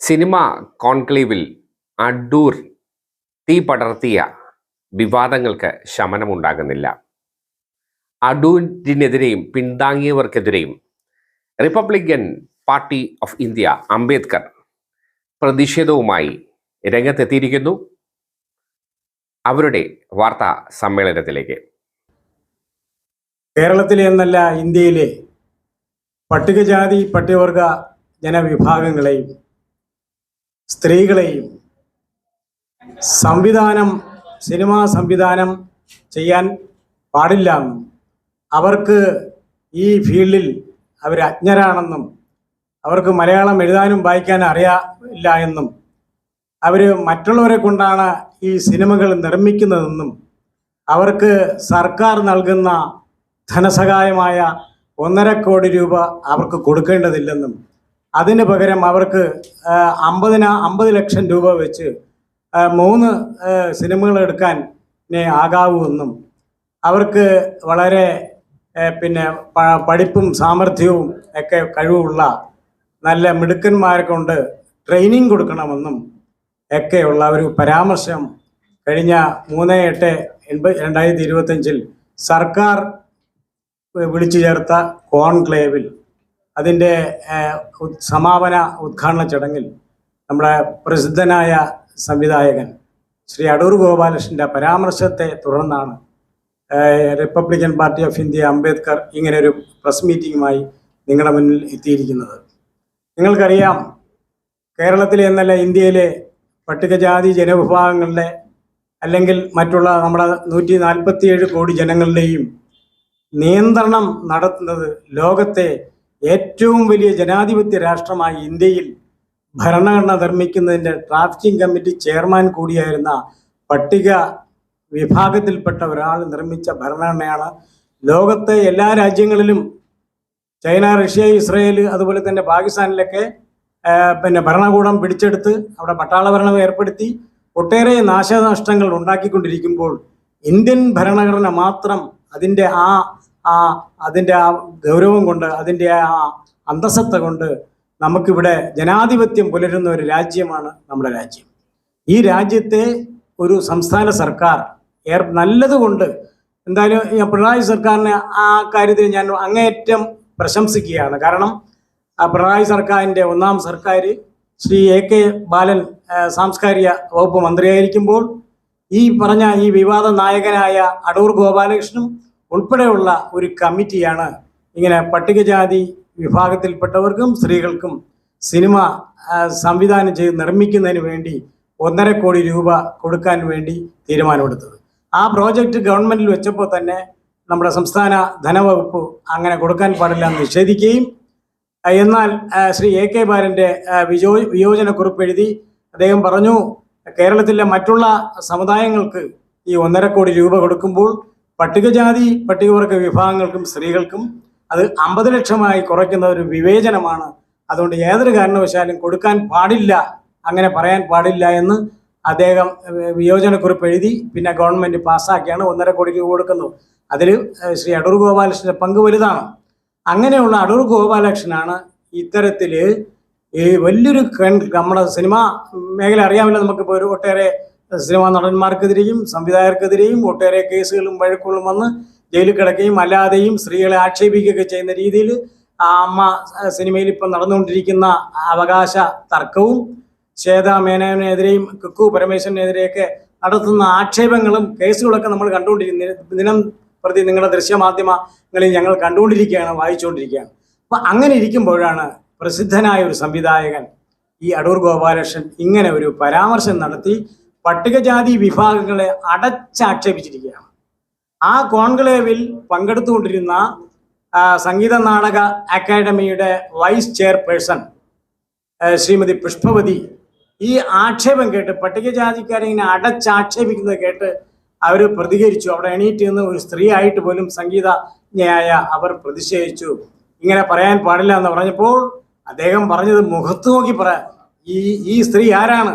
Cinema കോൺക്ലേവിൽ അഡൂർ തീ പടർത്തിയ വിവാദങ്ങൾക്ക് ശമനമുണ്ടാകുന്നില്ല. അഡൂരിനെതിരെയും പിന്താങ്ങിയവർക്കെതിരെയും Republican Party of India Ambedkar പ്രതിഷേധവുമായി രംഗത്തെത്തിയിരിക്കുന്നു. അവരുടെ വാർത്താ സമ്മേളനത്തിലേക്ക്. കേരളത്തിലെ എന്നല്ല ഇന്ത്യയിലെ പട്ടികജാതി പട്ടികവർഗ ജനവിഭാഗങ്ങളെയും സ്ത്രീകളെയും സംവിധാനം സിനിമാ സംവിധാനം ചെയ്യാൻ പാടില്ല എന്നും അവർക്ക് ഈ ഫീൽഡിൽ അവർ അജ്ഞരാണെന്നും അവർക്ക് മലയാളം എഴുതാനും വായിക്കാനും അറിയില്ല എന്നും അവർ മറ്റുള്ളവരെ കൊണ്ടാണ് ഈ സിനിമകൾ നിർമ്മിക്കുന്നതെന്നും അവർക്ക് സർക്കാർ നൽകുന്ന ധനസഹായമായ ഒന്നര കോടി രൂപ അവർക്ക് കൊടുക്കേണ്ടതില്ലെന്നും അതിന് പകരം അവർക്ക് അമ്പതിന അമ്പത് ലക്ഷം രൂപ വെച്ച് മൂന്ന് സിനിമകൾ എടുക്കാൻ നെ ആകാവൂ എന്നും. അവർക്ക് വളരെ പിന്നെ പഠിപ്പും സാമർഥ്യവും ഒക്കെ കഴിവുള്ള നല്ല മിടുക്കന്മാരെ കൊണ്ട് ട്രെയിനിങ് കൊടുക്കണമെന്നും ഒക്കെയുള്ള ഒരു പരാമർശം കഴിഞ്ഞ മൂന്ന് എട്ട് എൺപത് രണ്ടായിരത്തി ഇരുപത്തഞ്ചിൽ സർക്കാർ വിളിച്ചു ചേർത്ത കോൺക്ലേവിൽ. അതിന്റെ സമാപന ഉദ്ഘാടന ചടങ്ങിൽ നമ്മുടെ പ്രസിദ്ധനായ സംവിധായകൻ ശ്രീ അടൂർ ഗോപാലകൃഷ്ണന്റെ പരാമർശത്തെ തുടർന്നാണ് Republican Party of India Ambedkar ഇങ്ങനെ ഒരു പ്രസ് മീറ്റിങ്ങുമായി നിങ്ങളുടെ മുന്നിൽ എത്തിയിരിക്കുന്നത്. നിങ്ങൾക്കറിയാം കേരളത്തിലെ എന്നല്ല ഇന്ത്യയിലെ പട്ടികജാതി ജനവിഭാഗങ്ങളുടെ അല്ലെങ്കിൽ മറ്റുള്ള നമ്മുടെ നൂറ്റി നാൽപ്പത്തിയേഴ് കോടി ജനങ്ങളുടെയും നിയന്ത്രണം നടത്തുന്നത് ലോകത്തെ ഏറ്റവും വലിയ ജനാധിപത്യ രാഷ്ട്രമായ ഇന്ത്യയിൽ ഭരണഘടന നിർമ്മിക്കുന്നതിന്റെ ഡ്രാഫ്റ്റിംഗ് കമ്മിറ്റി ചെയർമാൻ കൂടിയായിരുന്ന പട്ടിക വിഭാഗത്തിൽപ്പെട്ട ഒരാൾ നിർമ്മിച്ച ഭരണഘടനയാണ്. ലോകത്തെ എല്ലാ രാജ്യങ്ങളിലും ചൈന റഷ്യ ഇസ്രയേൽ അതുപോലെ തന്നെ പാകിസ്ഥാനിലൊക്കെ പിന്നെ ഭരണകൂടം പിടിച്ചെടുത്ത് അവിടെ പട്ടാള ഭരണം ഏർപ്പെടുത്തി. ഒട്ടേറെ നാശനഷ്ടങ്ങൾ ഉണ്ടാക്കിക്കൊണ്ടിരിക്കുമ്പോൾ ഇന്ത്യൻ ഭരണഘടന മാത്രം അതിന്റെ ആ ആ അതിന്റെ ആ ഗൗരവം കൊണ്ട് അതിന്റെ ആ അന്തസത്ത കൊണ്ട് നമുക്കിവിടെ ജനാധിപത്യം പുലരുന്ന ഒരു രാജ്യമാണ് നമ്മുടെ രാജ്യം. ഈ രാജ്യത്തെ ഒരു സംസ്ഥാന സർക്കാർ ഏർ നല്ലതുകൊണ്ട് എന്തായാലും പിണറായി സർക്കാരിനെ ആ കാര്യത്തിൽ ഞാൻ അങ്ങേയറ്റം പ്രശംസിക്കുകയാണ്. കാരണം പിണറായി സർക്കാരിന്റെ ഒന്നാം സർക്കാർ ശ്രീ എ കെ ബാലൻ സാംസ്കാരിക വകുപ്പ് മന്ത്രിയായിരിക്കുമ്പോൾ ഈ പറഞ്ഞ ഈ വിവാദ നായകനായ അടൂർ ഗോപാലകൃഷ്ണനും ഉൾപ്പെടെയുള്ള ഒരു കമ്മിറ്റിയാണ് ഇങ്ങനെ പട്ടികജാതി വിഭാഗത്തിൽപ്പെട്ടവർക്കും സ്ത്രീകൾക്കും സിനിമ സംവിധാനം ചെയ്ത് നിർമ്മിക്കുന്നതിന് വേണ്ടി ഒന്നര കോടി രൂപ കൊടുക്കാൻ വേണ്ടി തീരുമാനമെടുത്തത്. ആ പ്രോജക്റ്റ് ഗവൺമെന്റിൽ വെച്ചപ്പോൾ തന്നെ നമ്മുടെ സംസ്ഥാന ധനവകുപ്പ് അങ്ങനെ കൊടുക്കാൻ പാടില്ല എന്ന് നിഷേധിക്കുകയും എന്നാൽ ശ്രീ എ കെ ബാലന്റെ വിജോ വിയോജനക്കുറിപ്പ് എഴുതി അദ്ദേഹം പറഞ്ഞു കേരളത്തിലെ മറ്റുള്ള സമുദായങ്ങൾക്ക് ഈ ഒന്നര കോടി രൂപ കൊടുക്കുമ്പോൾ പട്ടികജാതി പട്ടികവർഗ വിഭാഗങ്ങൾക്കും സ്ത്രീകൾക്കും അത് അമ്പത് ലക്ഷമായി കുറയ്ക്കുന്ന ഒരു വിവേചനമാണ്. അതുകൊണ്ട് ഏതൊരു കാരണവശാലും കൊടുക്കാൻ പാടില്ല അങ്ങനെ പറയാൻ പാടില്ല എന്ന് അദ്ദേഹം വിയോജനക്കുറിപ്പ് എഴുതി പിന്നെ ഗവൺമെന്റ് പാസ്സാക്കിയാണ് ഒന്നര കോടി കൊടുക്കുന്നത്. അതിൽ ശ്രീ അടൂർ ഗോപാലകൃഷ്ണന്റെ പങ്ക് വലുതാണ്. അങ്ങനെയുള്ള അടൂർ ഗോപാലകൃഷ്ണനാണ് ഇത്തരത്തിൽ ഈ വലിയൊരു നമ്മുടെ സിനിമ മേഖല അറിയാമല്ലോ നമുക്കിപ്പോൾ ഒരു ഒട്ടേറെ സിനിമാ നടന്മാർക്കെതിരെയും സംവിധായകർക്കെതിരെയും ഒട്ടേറെ കേസുകളും വഴക്കുകളും വന്ന് ജയിലിൽ കിടക്കുകയും അല്ലാതെയും സ്ത്രീകളെ ആക്ഷേപിക്കുകയൊക്കെ ചെയ്യുന്ന രീതിയിൽ ആ അമ്മ സിനിമയിൽ ഇപ്പം നടന്നുകൊണ്ടിരിക്കുന്ന അവകാശ തർക്കവും ശ്വേത മേനോനെതിരെയും കുക്കു പരമേശ്വരനെതിരെയൊക്കെ നടത്തുന്ന ആക്ഷേപങ്ങളും കേസുകളൊക്കെ നമ്മൾ കണ്ടുകൊണ്ടിരിക്കുന്ന ദിനം പ്രതി നിങ്ങളുടെ ദൃശ്യമാധ്യമങ്ങളിൽ ഞങ്ങൾ കണ്ടുകൊണ്ടിരിക്കുകയാണ് വായിച്ചുകൊണ്ടിരിക്കുകയാണ്. അപ്പൊ അങ്ങനെ ഇരിക്കുമ്പോഴാണ് പ്രസിദ്ധനായ ഒരു സംവിധായകൻ ഈ അടൂർ ഗോപാലകൃഷ്ണൻ ഇങ്ങനെ ഒരു പരാമർശം നടത്തി പട്ടികജാതി വിഭാഗങ്ങളെ അടച്ചാക്ഷേപിച്ചിരിക്കുകയാണ്. ആ കോൺക്ലേവിൽ പങ്കെടുത്തുകൊണ്ടിരുന്ന സംഗീത നാടക അക്കാദമിയുടെ വൈസ് ചെയർപേഴ്സൺ ശ്രീമതി പുഷ്പവതി ഈ ആക്ഷേപം കേട്ട് പട്ടികജാതിക്കാരെ ഇങ്ങനെ അടച്ചാക്ഷേപിക്കുന്നത് കേട്ട് അവർ പ്രതികരിച്ചു. അവിടെ എണീറ്റ് നിന്ന് ഒരു സ്ത്രീ ആയിട്ട് പോലും സംഗീതജ്ഞയായ അവർ പ്രതിഷേധിച്ചു. ഇങ്ങനെ പറയാൻ പാടില്ല എന്ന് പറഞ്ഞപ്പോൾ അദ്ദേഹം പറഞ്ഞത് മുഖത്ത് നോക്കി പറ ഈ ഈ സ്ത്രീ ആരാണ്?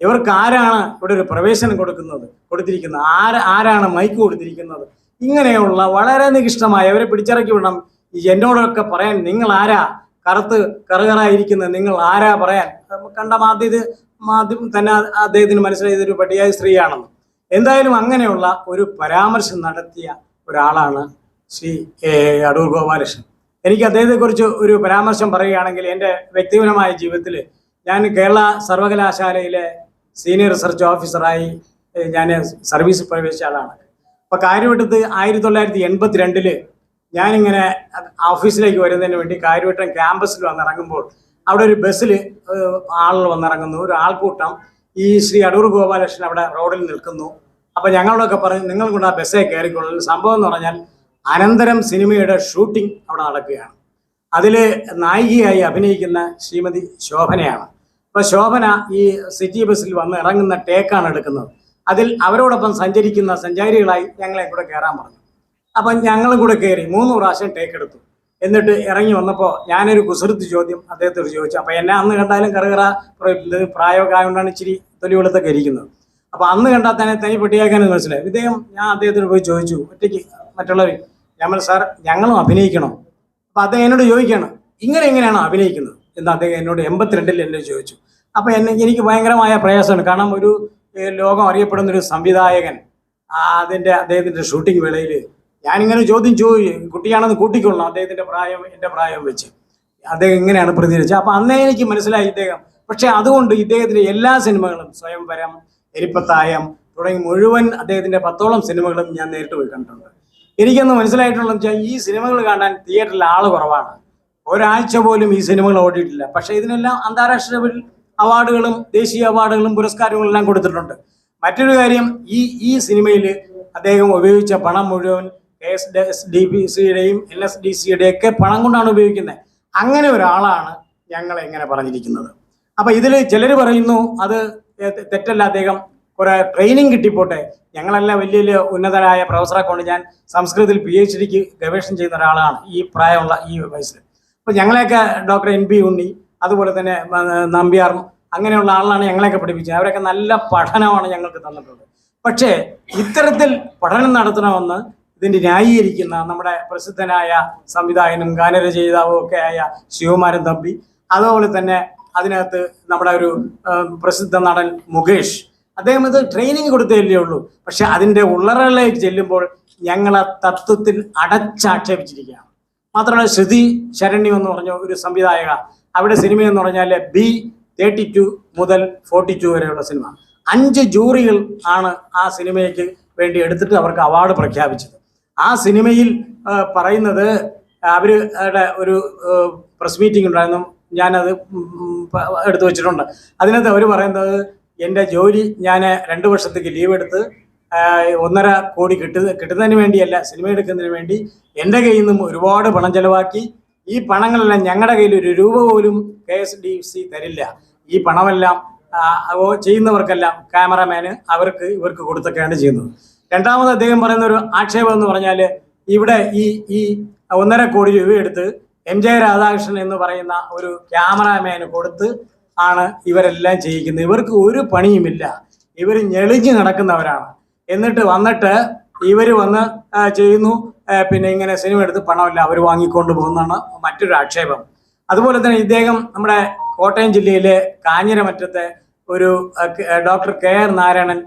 ഇവർക്ക് ആരാണ് ഇവിടെ ഒരു പ്രവേശനം കൊടുക്കുന്നത് കൊടുത്തിരിക്കുന്നത്. ആര് ആരാണ് മൈക്ക് കൊടുത്തിരിക്കുന്നത്? ഇങ്ങനെയുള്ള വളരെ നികിഷ്ടമായ അവരെ പിടിച്ചിറക്കി വിടണം. എന്നോടൊക്കെ പറയാൻ നിങ്ങൾ ആരാ? കറുത്ത് കറുകറായിരിക്കുന്ന നിങ്ങൾ ആരാ പറയാൻ? കണ്ട മാധ്യത മാധ്യമം തന്നെ അദ്ദേഹത്തിന് മനസ്സിലായി ഇതൊരു പട്ടിയായ സ്ത്രീയാണെന്ന്. എന്തായാലും അങ്ങനെയുള്ള ഒരു പരാമർശം നടത്തിയ ഒരാളാണ് ശ്രീ അടൂർ ഗോപാലകൃഷ്ണൻ. എനിക്ക് അദ്ദേഹത്തെക്കുറിച്ച് ഒരു പരാമർശം പറയുകയാണെങ്കിൽ എന്റെ വ്യക്തിപരമായ ജീവിതത്തിൽ ഞാൻ കേരള സർവകലാശാലയിലെ സീനിയർ റിസർച്ച് ഓഫീസറായി ഞാൻ സർവീസ് പ്രവേശിച്ച ആളാണ്. അപ്പോൾ കാര്യവട്ടത്ത് ആയിരത്തി തൊള്ളായിരത്തി എൺപത്തി രണ്ടിൽ ഞാനിങ്ങനെ ഓഫീസിലേക്ക് വരുന്നതിന് വേണ്ടി കാര്യവട്ടം ക്യാമ്പസിൽ വന്നിറങ്ങുമ്പോൾ അവിടെ ഒരു ബസ്സിൽ ആളുകൾ വന്നിറങ്ങുന്നു. ഒരു ആൾക്കൂട്ടം ഈ ശ്രീ അടൂർ ഗോപാലകൃഷ്ണൻ അവിടെ റോഡിൽ നിൽക്കുന്നു. അപ്പൊ ഞങ്ങളോടൊക്കെ പറഞ്ഞു നിങ്ങൾ കൊണ്ട് ആ ബസ്സേ കയറിക്കൊള്ളു സംഭവം എന്ന് പറഞ്ഞാൽ അനന്തരം സിനിമയുടെ ഷൂട്ടിംഗ് അവിടെ നടക്കുകയാണ്. അതിൽ നായികയായി അഭിനയിക്കുന്ന ശ്രീമതി ശോഭനയാണ്. അപ്പൊ ശോഭന ഈ സിറ്റി ബസ്സിൽ വന്ന് ഇറങ്ങുന്ന ടേക്കാണ് എടുക്കുന്നത്. അതിൽ അവരോടൊപ്പം സഞ്ചരിക്കുന്ന സഞ്ചാരികളായി ഞങ്ങളെ കൂടെ കയറാൻ പറഞ്ഞു. അപ്പം ഞങ്ങളും കൂടെ കയറി മൂന്ന് പ്രാവശ്യം ടേക്ക് എടുത്തു. എന്നിട്ട് ഇറങ്ങി വന്നപ്പോൾ ഞാനൊരു കുസൃത്ത് ചോദ്യം അദ്ദേഹത്തോട് ചോദിച്ചു. അപ്പം എന്നെ അന്ന് കണ്ടാലും കറുകറ പ്രായമൊക്കെ ആയതുകൊണ്ടാണ് ഇച്ചിരി തൊലി വെളുത്തൊക്കെ ഇരിക്കുന്നത്. അപ്പോൾ അന്ന് കണ്ടാൽ തന്നെ തനി പെട്ടിയാക്കാനെന്ന് മനസ്സിലായി. ഇദ്ദേഹം ഞാൻ അദ്ദേഹത്തോട് പോയി ചോദിച്ചു ഒറ്റയ്ക്ക് മറ്റുള്ളവർ നമ്മൾ സാർ ഞങ്ങളും അഭിനയിക്കണം? അപ്പം അദ്ദേഹം എന്നോട് ചോദിക്കുകയാണ് ഇങ്ങനെ എങ്ങനെയാണോ അഭിനയിക്കുന്നത്? എന്ന് അദ്ദേഹം എന്നോട് എൺപത്തിരണ്ടിൽ എന്നെ ചോദിച്ചു. അപ്പം എന്നെ എനിക്ക് ഭയങ്കരമായ പ്രയാസമാണ്. കാരണം ഒരു ലോകം അറിയപ്പെടുന്ന ഒരു സംവിധായകൻ അതിന്റെ അദ്ദേഹത്തിന്റെ ഷൂട്ടിംഗ് വേളയിൽ ഞാനിങ്ങനെ ചോദ്യം ചോദിച്ചു കുട്ടിയാണെന്ന് കൂട്ടിക്കൊള്ളണം അദ്ദേഹത്തിന്റെ പ്രായം എന്റെ പ്രായം വെച്ച്. അദ്ദേഹം ഇങ്ങനെയാണ് പ്രതികരിച്ചത്. അപ്പം അന്നേ എനിക്ക് മനസ്സിലായി ഇദ്ദേഹം. പക്ഷേ അതുകൊണ്ട് ഇദ്ദേഹത്തിന്റെ എല്ലാ സിനിമകളും സ്വയംവരം എരിപ്പത്തായം തുടങ്ങി മുഴുവൻ അദ്ദേഹത്തിന്റെ പത്തോളം സിനിമകളും ഞാൻ നേരിട്ട് പോയി കണ്ടിട്ടുണ്ട്. എനിക്കൊന്ന് മനസ്സിലായിട്ടുള്ളത് വെച്ചാൽ ഈ സിനിമകൾ കാണാൻ തിയേറ്ററിൽ ആൾ കുറവാണ്. ഒരാഴ്ച പോലും ഈ സിനിമകൾ ഓടിയിട്ടില്ല. പക്ഷേ ഇതിനെല്ലാം അന്താരാഷ്ട്ര ലെവലിൽ അവാർഡുകളും ദേശീയ അവാർഡുകളും പുരസ്കാരങ്ങളും എല്ലാം കൊടുത്തിട്ടുണ്ട്. മറ്റൊരു കാര്യം ഈ ഈ സിനിമയിൽ അദ്ദേഹം ഉപയോഗിച്ച പണം മുഴുവൻ എസ് എസ് ഡി ബി സിയുടെയും എൽ എസ് ഡി സിയുടെയും ഒക്കെ പണം കൊണ്ടാണ് ഉപയോഗിക്കുന്നത്. അങ്ങനെ ഒരാളാണ് ഞങ്ങൾ എങ്ങനെ പറഞ്ഞിരിക്കുന്നത്. അപ്പൊ ഇതിൽ ചിലർ പറയുന്നു അത് തെറ്റല്ല അദ്ദേഹം കുറേ ട്രെയിനിങ് കിട്ടിപ്പോട്ടെ. ഞങ്ങളെല്ലാം വലിയ വലിയ ഉന്നതരായ പ്രൊഫസറെ കൊണ്ട് ഞാൻ സംസ്കൃതത്തിൽ പി എച്ച് ഡിക്ക് ഗവേഷണം ചെയ്യുന്ന ഒരാളാണ് ഈ പ്രായമുള്ള ഈ വയസ്സിൽ അപ്പൊ ഞങ്ങളെയൊക്കെ ഡോക്ടർ എൻ പി ഉണ്ണി അതുപോലെ തന്നെ നമ്പ്യാർ അങ്ങനെയുള്ള ആളാണ് ഞങ്ങളെയൊക്കെ പഠിപ്പിച്ചത്. അവരൊക്കെ നല്ല പഠനമാണ് ഞങ്ങൾക്ക് തന്നിട്ടുള്ളത്. പക്ഷേ ഇത്തരത്തിൽ പഠനം നടത്തണമെന്ന് ഇതിന്റെ ന്യായീകരിക്കുന്ന നമ്മുടെ പ്രസിദ്ധനായ സംവിധായകനും ഗാനരചയിതാവും ഒക്കെ ആയ ശിവകുമാരൻ തമ്പി അതുപോലെ തന്നെ അതിനകത്ത് നമ്മുടെ ഒരു പ്രസിദ്ധ നടൻ മുകേഷ് അദ്ദേഹം ഇത് ട്രെയിനിങ് കൊടുത്തതല്ലേ ഉള്ളൂ. പക്ഷെ അതിന്റെ ഉള്ളറകളിലേക്ക് ചെല്ലുമ്പോൾ ഞങ്ങളെ തത്വത്തിൽ അടച്ചാക്ഷേപിച്ചിരിക്കുകയാണ്. മാത്രമല്ല ശ്രുതി ശരണ്യം എന്ന് പറഞ്ഞ ഒരു സംവിധായക. അവിടെ സിനിമ എന്ന് പറഞ്ഞാൽ ബി തേർട്ടി ടു മുതൽ ഫോർട്ടി ടു വരെയുള്ള സിനിമ അഞ്ച് ജൂറികൾ ആണ് ആ സിനിമയ്ക്ക് വേണ്ടി എടുത്തിട്ട് അവർക്ക് അവാർഡ് പ്രഖ്യാപിച്ചത്. ആ സിനിമയിൽ പറയുന്നത് അവരുടെ ഒരു പ്രസ് മീറ്റിംഗ് ഉണ്ടായിരുന്നു. ഞാനത് എടുത്തു വെച്ചിട്ടുണ്ട്. അതിനകത്ത് അവർ പറയുന്നത് എന്റെ ജോലി ഞാൻ രണ്ട് വർഷത്തേക്ക് ലീവ് എടുത്ത് ഒന്നര കോടി കിട്ടുന്ന കിട്ടുന്നതിന് വേണ്ടിയല്ല സിനിമ എടുക്കുന്നതിന് വേണ്ടി എന്റെ കയ്യിൽ നിന്നും ഒരുപാട് പണം ചെലവാക്കി. ഈ പണങ്ങളെല്ലാം ഞങ്ങളുടെ കയ്യിൽ ഒരു രൂപ പോലും കെ എസ് ഡി സി തരില്ല. ഈ പണമെല്ലാം ചെയ്യുന്നവർക്കെല്ലാം ക്യാമറമാന് അവർക്ക് ഇവർക്ക് കൊടുത്തൊക്കെയാണ് ചെയ്യുന്നത്. രണ്ടാമത് അദ്ദേഹം പറയുന്ന ഒരു ആക്ഷേപം എന്ന് പറഞ്ഞാൽ ഇവിടെ ഈ ഈ ഒന്നര കോടി രൂപ എടുത്ത് എം ജെ രാധാകൃഷ്ണൻ എന്ന് പറയുന്ന ഒരു ക്യാമറാമാന് കൊടുത്ത് ആണ് ഇവരെല്ലാം ചെയ്യിക്കുന്നത്. ഇവർക്ക് ഒരു പണിയുമില്ല. ഇവർ ഞെളിഞ്ഞ് നടക്കുന്നവരാണ്. എന്നിട്ട് വന്നിട്ട് ഇവർ വന്ന് ചെയ്യുന്നു. പിന്നെ ഇങ്ങനെ സിനിമ എടുത്ത് പണമില്ല അവർ വാങ്ങിക്കൊണ്ട് പോകുന്നതാണ് മറ്റൊരു ആക്ഷേപം. അതുപോലെ തന്നെ ഇദ്ദേഹം നമ്മുടെ കോട്ടയം ജില്ലയിലെ കാഞ്ഞിരമറ്റത്തെ ഒരു doctor K R Narayanan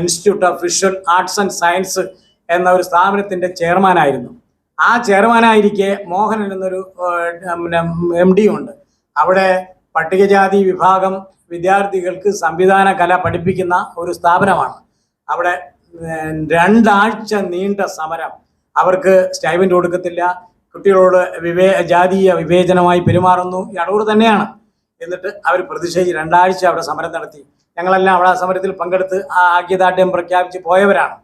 institute of visual arts and science എന്ന ഒരു സ്ഥാപനത്തിന്റെ ചെയർമാനായിരുന്നു. ആ ചെയർമാനായിരിക്കെ മോഹനൻ എന്നൊരു എം ഡി ഉണ്ട്. അവിടെ പട്ടികജാതി വിഭാഗം വിദ്യാർത്ഥികൾക്ക് സംവിധാന കല പഠിപ്പിക്കുന്ന ഒരു സ്ഥാപനമാണ്. അവിടെ രണ്ടാഴ്ച നീണ്ട സമരം. അവർക്ക് സ്റ്റൈവന്റ് കൊടുക്കത്തില്ല. കുട്ടികളോട് വിവേ ജാതീയ വിവേചനമായി പെരുമാറുന്നു. ഈ അടൂർ തന്നെയാണ്. എന്നിട്ട് അവർ പ്രതിഷേധിച്ച് രണ്ടാഴ്ച അവിടെ സമരം നടത്തി. ഞങ്ങളെല്ലാം അവിടെ ആ സമരത്തിൽ പങ്കെടുത്ത് ആ ആഗ്യദാഢ്യം പ്രഖ്യാപിച്ച് പോയവരാണ്.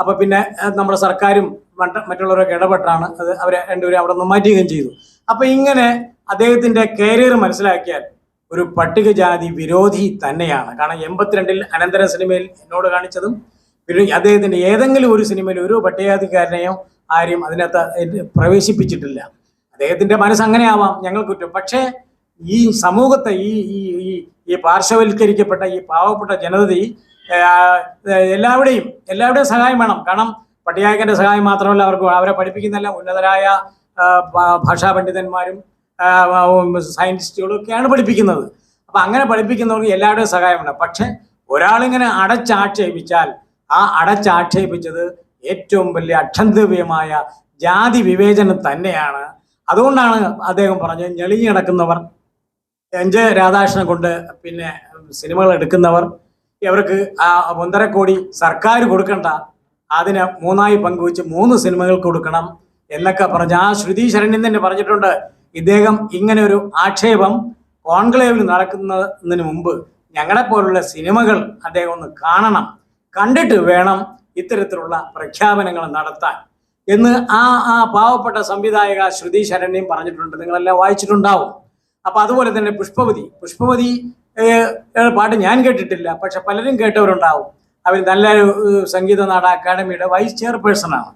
അപ്പോൾ പിന്നെ നമ്മുടെ സർക്കാരും മറ്റ് മറ്റുള്ളവരൊക്കെ ഇടപെട്ടാണ്. അത് അവരെ രണ്ടുപേരും അവിടെ നിന്ന് മാറ്റുകയും ചെയ്തു. അപ്പോൾ ഇങ്ങനെ അദ്ദേഹത്തിന്റെ കരിയർ മനസ്സിലാക്കിയാൽ ഒരു പട്ടികജാതി വിരോധി തന്നെയാണ്. കാരണം എൺപത്തിരണ്ടിൽ അനന്തര സിനിമയിൽ എന്നോട് കാണിച്ചതും പിന്നെ അദ്ദേഹത്തിന്റെ ഏതെങ്കിലും ഒരു സിനിമയിൽ ഒരു പട്ടികജാതിക്കാരനെയോ ആരെയും അതിനകത്ത് പ്രവേശിപ്പിച്ചിട്ടില്ല. അദ്ദേഹത്തിന്റെ മനസ്സ് അങ്ങനെ ആവാം ഞങ്ങൾ കുറ്റം. പക്ഷേ ഈ സമൂഹത്തെ ഈ ഈ ഈ ഈ പാർശ്വവൽക്കരിക്കപ്പെട്ട ഈ പാവപ്പെട്ട ജനതയെ എല്ലാവരുടെയും എല്ലാവരുടെയും സഹായം വേണം. കാരണം പട്ടികായകന്റെ സഹായം മാത്രമല്ല അവർക്ക് അവരെ പഠിപ്പിക്കുന്നല്ല ഉന്നതരായ ഭാഷാ പണ്ഡിതന്മാരും സയന്റിസ്റ്റുകളും ഒക്കെയാണ് പഠിപ്പിക്കുന്നത്. അപ്പം അങ്ങനെ പഠിപ്പിക്കുന്നവർക്ക് എല്ലാവരുടെയും സഹായമുണ്ട്. പക്ഷെ ഒരാളിങ്ങനെ അടച്ചാക്ഷേപിച്ചാൽ ആ അടച്ചാക്ഷേപിച്ചത് ഏറ്റവും വലിയ അക്ഷന്തവ്യമായ ജാതി വിവേചനം തന്നെയാണ്. അതുകൊണ്ടാണ് അദ്ദേഹം പറഞ്ഞത് ഞെളിഞ്ഞു കിടക്കുന്നവർ എൻ ജെ കൊണ്ട് പിന്നെ സിനിമകൾ എടുക്കുന്നവർ ഇവർക്ക് ആ ഒന്നര കോടി സർക്കാർ കൊടുക്കണ്ട അതിന് മൂന്നായി പങ്കുവെച്ച് മൂന്ന് സിനിമകൾ കൊടുക്കണം എന്നൊക്കെ പറഞ്ഞ് ആ ശ്രുതി ശരണ്യൻ തന്നെ പറഞ്ഞിട്ടുണ്ട്. ഇദ്ദേഹം ഇങ്ങനെ ഒരു ആക്ഷേപം കോൺക്ലേവിൽ നടക്കുന്നതിന് മുമ്പ് ഞങ്ങളെ പോലുള്ള സിനിമകൾ അദ്ദേഹം ഒന്ന് കാണണം കണ്ടിട്ട് വേണം ഇത്തരത്തിലുള്ള പ്രഖ്യാപനങ്ങൾ നടത്താൻ. എന്ന് ആ ആ പാവപ്പെട്ട സംവിധായക ശ്രുതി ശരണ്യം പറഞ്ഞിട്ടുണ്ട്. നിങ്ങളെല്ലാം വായിച്ചിട്ടുണ്ടാവും. അപ്പൊ അതുപോലെ തന്നെ പുഷ്പവതി. പുഷ്പവതി പാട്ട് ഞാൻ കേട്ടിട്ടില്ല. പക്ഷെ പലരും കേട്ടവരുണ്ടാവും. അവർ നല്ലൊരു ഏഹ്, സംഗീത നാട അക്കാദമിയുടെ വൈസ് ചെയർപേഴ്സണാണ്.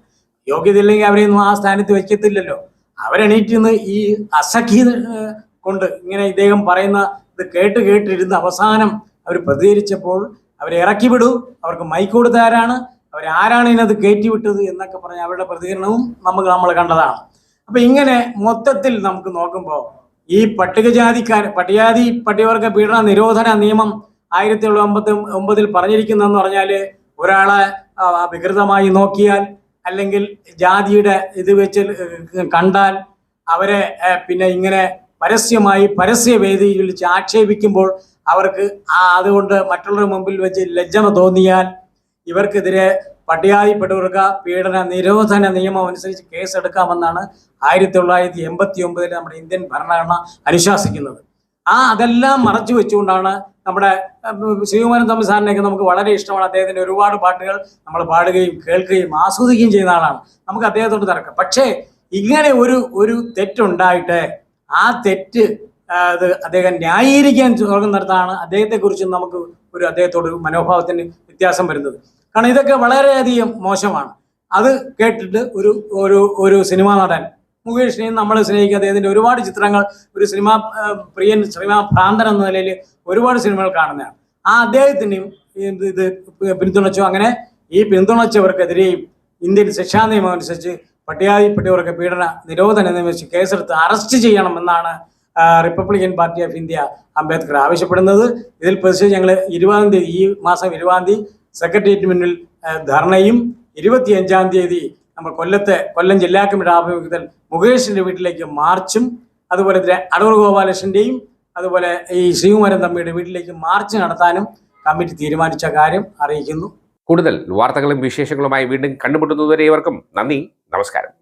യോഗ്യതയില്ലെങ്കിൽ അവരെയൊന്നും ആ സ്ഥാനത്ത് വെക്കത്തില്ലല്ലോ. അവരെണീറ്റ് നിന്ന് ഈ അസഖി കൊണ്ട് ഇങ്ങനെ ഇദ്ദേഹം പറയുന്ന ഇത് കേട്ട് കേട്ടിരുന്ന് അവസാനം അവർ പ്രതികരിച്ചപ്പോൾ അവരെ ഇറക്കി വിടൂ അവർക്ക് മൈക്ക് കൊടുത്താരാണ് അവരാരാണ് ഇതിനകത്ത് കയറ്റി വിട്ടത് എന്നൊക്കെ പറഞ്ഞ് അവരുടെ പ്രതികരണവും നമുക്ക് നമ്മൾ കണ്ടതാണ്. അപ്പൊ ഇങ്ങനെ മൊത്തത്തിൽ നമുക്ക് നോക്കുമ്പോൾ ഈ പട്ടികജാതിക്കാർ പട്ടികജാതി പട്ടികവർഗ പീഡന നിരോധന നിയമം ആയിരത്തി തൊള്ളായിരത്തി ഒമ്പതിൽ പറഞ്ഞിരിക്കുന്നതെന്ന് പറഞ്ഞാൽ ഒരാളെ വികൃതമായി നോക്കിയാൽ അല്ലെങ്കിൽ ജാതിയുടെ ഇത് വെച്ച് കണ്ടാൽ അവരെ പിന്നെ ഇങ്ങനെ പരസ്യമായി പരസ്യവേദിയിൽ വെച്ച് ആക്ഷേപിക്കുമ്പോൾ അവർക്ക് ആ അതുകൊണ്ട് മറ്റുള്ളവരുടെ മുമ്പിൽ വെച്ച് ലജ്ജന തോന്നിയാൽ ഇവർക്കെതിരെ പട്ടികാതിപ്പെട്ടവർക്ക് പീഡന നിരോധന നിയമം അനുസരിച്ച് കേസെടുക്കാമെന്നാണ് ആയിരത്തി തൊള്ളായിരത്തി എൺപത്തി ഒമ്പതിൽ നമ്മുടെ ഇന്ത്യൻ ഭരണഘടന അനുശാസിക്കുന്നത്. ആ അതെല്ലാം മറച്ചു വെച്ചുകൊണ്ടാണ് നമ്മുടെ ശ്രീകുമാരൻ തമ്പി സാറിനെയൊക്കെ നമുക്ക് വളരെ ഇഷ്ടമാണ്. അദ്ദേഹത്തിന്റെ ഒരുപാട് പാട്ടുകൾ നമ്മൾ പാടുകയും കേൾക്കുകയും ആസ്വദിക്കുകയും ചെയ്യുന്ന ആളാണ്. നമുക്ക് അദ്ദേഹത്തോട് തിരക്കാം പക്ഷേ ഇങ്ങനെ ഒരു ഒരു തെറ്റുണ്ടായിട്ട് ആ തെറ്റ് അത് അദ്ദേഹം ന്യായീകരിക്കാൻ തുടങ്ങുന്നിടത്താണ് അദ്ദേഹത്തെക്കുറിച്ച് നമുക്ക് ഒരു അദ്ദേഹത്തോട് മനോഭാവത്തിന് വ്യത്യാസം വരുന്നത്. കാരണം ഇതൊക്കെ വളരെയധികം മോശമാണ്. അത് കേട്ടിട്ട് ഒരു ഒരു ഒരു സിനിമാ നടൻ മുകേഷിനെയും നമ്മൾ സ്നേഹിക്കുക അദ്ദേഹത്തിന്റെ ഒരുപാട് ചിത്രങ്ങൾ ഒരു സിനിമ പ്രിയൻ സിനിമ ഭ്രാന്തൻ എന്ന നിലയിൽ ഒരുപാട് സിനിമകൾ കാണുന്നതാണ്. ആ അദ്ദേഹത്തിനെയും ഇത് പിന്തുണച്ചു അങ്ങനെ ഈ പിന്തുണച്ചവർക്കെതിരെയും ഇന്ത്യൻ ശിക്ഷാ നിയമം അനുസരിച്ച് പട്ടികാതിപ്പെട്ടിയവർക്ക് പീഡന നിരോധന നിയമിച്ച് കേസെടുത്ത് അറസ്റ്റ് ചെയ്യണമെന്നാണ് Republican Party of India Ambedkar ആവശ്യപ്പെടുന്നത്. ഇതിൽ പ്രതിഷേധിച്ച് ഞങ്ങൾ ഇരുപതാം തീയതി ഈ മാസം ഇരുപതാം തീയതി സെക്രട്ടേറിയറ്റ് മുന്നിൽ ധർണയും ധർണയും ഇരുപത്തിയഞ്ചാം തീയതി നമ്മൾ കൊല്ലത്തെ കൊല്ലം ജില്ലാ കമ്മിറ്റി ആഭിമുഖ്യത്തിൽ മുകേഷിന്റെ വീട്ടിലേക്ക് മാർച്ചും അതുപോലെ അടൂർ ഗോപാലകൃഷ്ണന്റെയും അതുപോലെ ഈ ശ്രീകുമാരൻ തമ്മിയുടെ വീട്ടിലേക്ക് മാർച്ച് നടത്താനും കമ്മിറ്റി തീരുമാനിച്ച കാര്യം അറിയിക്കുന്നു. കൂടുതൽ വാർത്തകളും വിശേഷങ്ങളുമായി വീണ്ടും കണ്ടുമുട്ടുന്നതുവരെ ഇവർക്കും നന്ദി നമസ്കാരം.